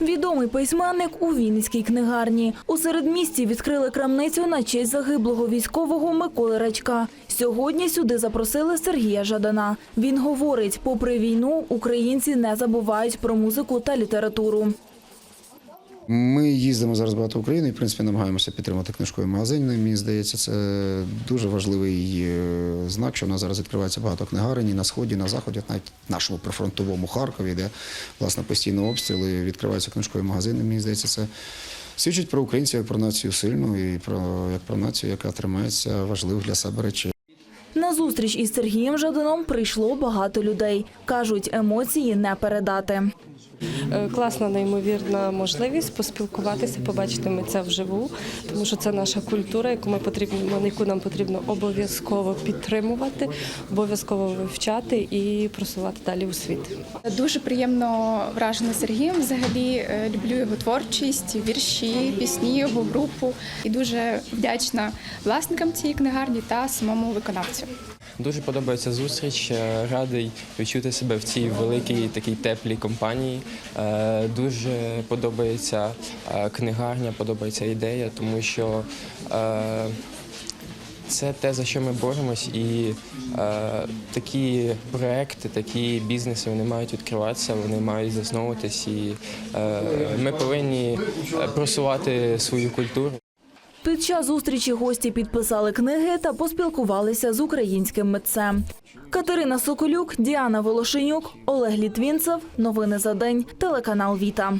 Відомий письменник у Вінницькій книгарні. У середмісті відкрили крамницю на честь загиблого військового Миколи Рачка. Сьогодні сюди запросили Сергія Жадана. Він говорить, попри війну, українці не забувають про музику та літературу. Ми їздимо зараз багато в Україну і, в принципі, намагаємося підтримати книжкові магазини. Мені здається, це дуже важливий е, знак, що в нас зараз відкривається багато книгарень і на сході, на заході, навіть в нашому прифронтовому Харкові, де власне постійно обстріли відкриваються книжкові магазини. Мені здається, це свідчить про українців як про націю сильну і про як про націю, яка тримається важливих для себе речей. На зустріч із Сергієм Жаданом прийшло багато людей. Кажуть, емоції не передати. Е, Класна, неймовірна можливість поспілкуватися, побачити митця вживу, тому що це наша культура, яку ми потрібно, яку нам потрібно обов'язково підтримувати, обов'язково вивчати і просувати далі у світ. Дуже приємно вражена Сергієм. Взагалі е, люблю його творчість, вірші, пісні, його групу і дуже вдячна власникам цієї книгарні та самому виконавцю. Дуже подобається зустріч. е, Радий відчути себе в цій великій такій теплій компанії. Е, Дуже подобається е, книгарня, подобається ідея, тому що е, це те, за що ми боремось, і е, такі проекти, такі бізнеси вони мають відкриватися, вони мають засновуватись, і е, ми повинні просувати свою культуру. Під час зустрічі гості підписали книги та поспілкувалися з українським митцем. Катерина Соколюк, Діана Волошенюк, Олег Літвінцев. Новини за день. Телеканал Віта.